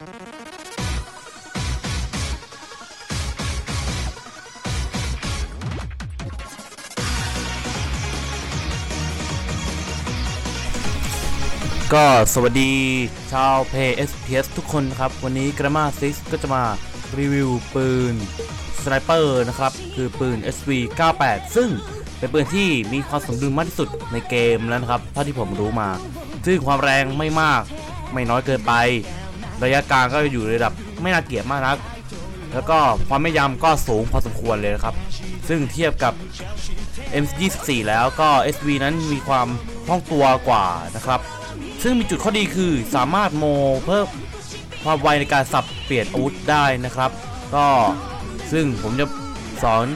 ก็สวัสดีชาวเพย์ SPS ทุกคนครับ วันนี้กรามาซิกก็จะมารีวิวปืนสไนเปอร์นะครับ คือปืน SV 98 ซึ่งเป็นปืนที่มีความสมดุลมากที่สุดในเกมแล้วนะครับ เท่าที่ผมรู้มา ซึ่งความแรงไม่มาก ไม่น้อยเกินไป ระยะกลางก็อยู่ในระดับไม่น่าเกลียดมากนัก แล้วก็ความไม่ยำก็สูงพอสมควรเลยนะครับ ซึ่งเทียบกับ M24 แล้วก็ SV นั้นมีความคล่องตัวกว่านะครับ ซึ่งมีจุดข้อดีคือสามารถโมเพิ่มความไวในการสับเปลี่ยนอาวุธได้นะครับ ก็ซึ่งผมจะสอน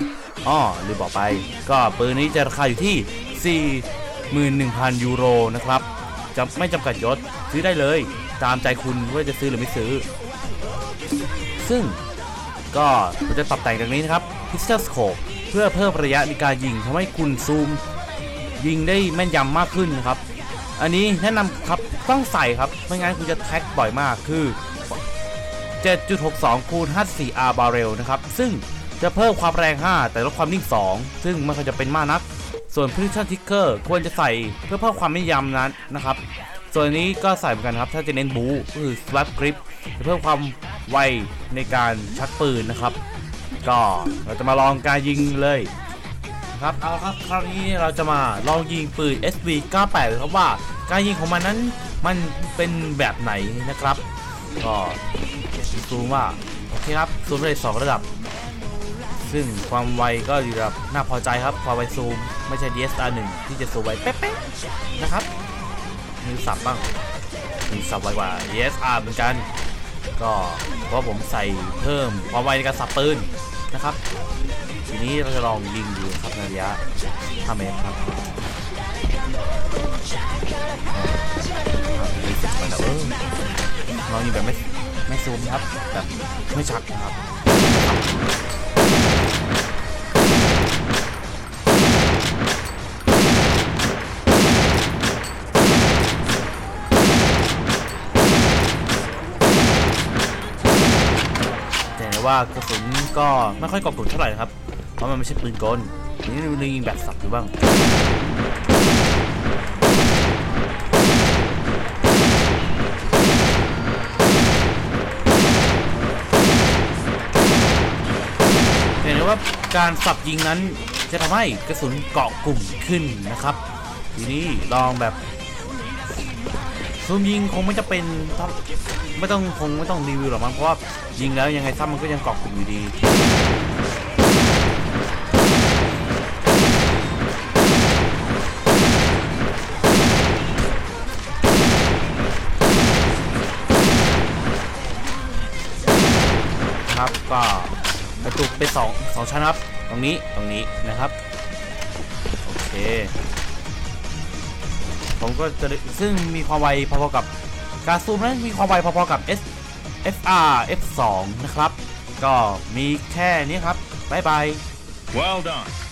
อ้อลืมบอกไป ก็ปืนนี้จะราคาอยู่ที่ 41,000 ยูโรนะครับจะไม่จำกัดยศซื้อได้เลย ตามใจคุณว่าจะซื้อหรือไม่ซื้อ ซึ่งก็ผมจะปรับแต่งดังนี้นะครับ Pistol Scope เพื่อเพิ่มระยะในการยิงทำให้คุณซูมยิงได้แม่นยำมากขึ้นนะครับ อันนี้แนะนำครับต้องใส่ครับ ไม่งั้นคุณจะแท็กบ่อยมากคือ 7.62คูณ 54R barrel นะครับ ซึ่งจะเพิ่มความแรง 5 แต่ลดความนิ่ง 2 ซึ่งไม่ค่อยจะเป็นมากนัก ส่วน precision ticker ควรจะใส่เพื่อเพิ่มความแม่นยำนั้นนะครับ ส่วนนี้ก็ใส่เหมือนกันครับ ถ้าจะเน้นบูก็คือ swap grip เพิ่มความไวในการชักปืนนะครับ ก็เราจะมาลองการยิงเลยครับเอาครับคราวนี้เราจะมาลองยิงปืน SV 98เลยครับว่าการยิงของมันนั้นมันเป็นแบบไหนนะครับก็ซูมว่าโอเคครับซูมได้สองระดับ ซึ่งความไวก็อยู่ระดับน่าพอใจครับความไวซูมไม่ใช่ DSR 1 ที่จะซูมไวเป๊ะๆนะครับ มีสับบ้าง มีสับไวกว่า DSR เหมือนกัน ก็เพราะผมใส่เพิ่มความไวในการสับปืนนะครับ ทีนี้เราจะลองยิงดูครับในระยะ5เมตรครับมีสิบไปแล้วเออลองยิงแบบไม่ไม่ซูมครับแบบไม่ชักนะครับ ว่ากระสุนก็ไม่ค่อยกรอบกลุ่นเท่าไหร่นะครับ เพราะมันไม่ใช่ปืนกลนี่เรายิงแบบสับดูบ้างเห็นได้ว่าการสับยิงนั้นจะทำให้กระสุนเกาะกลุ่มขึ้นนะครับ ทีนี้ลองแบบ ซูมยิงคงไม่จะเป็นไม่ต้องคงไม่ต้องรีวิวหรอกมั้งเพราะว่ายิงแล้วยังไงซ้ำมันก็ยังเกาะกลุ่มอยู่ดีครับก็กระจุกเป็นสองสองชั้นครับ ตรงนี้ตรงนี้นะครับ โอเค ผมก็จะได้ซึ่งมีความไวพอๆกับการซูมนั้นมีความไวพอๆกับ S FR F2 นะครับ ก็มีแค่นี้ครับบ๊ายบาย Well done.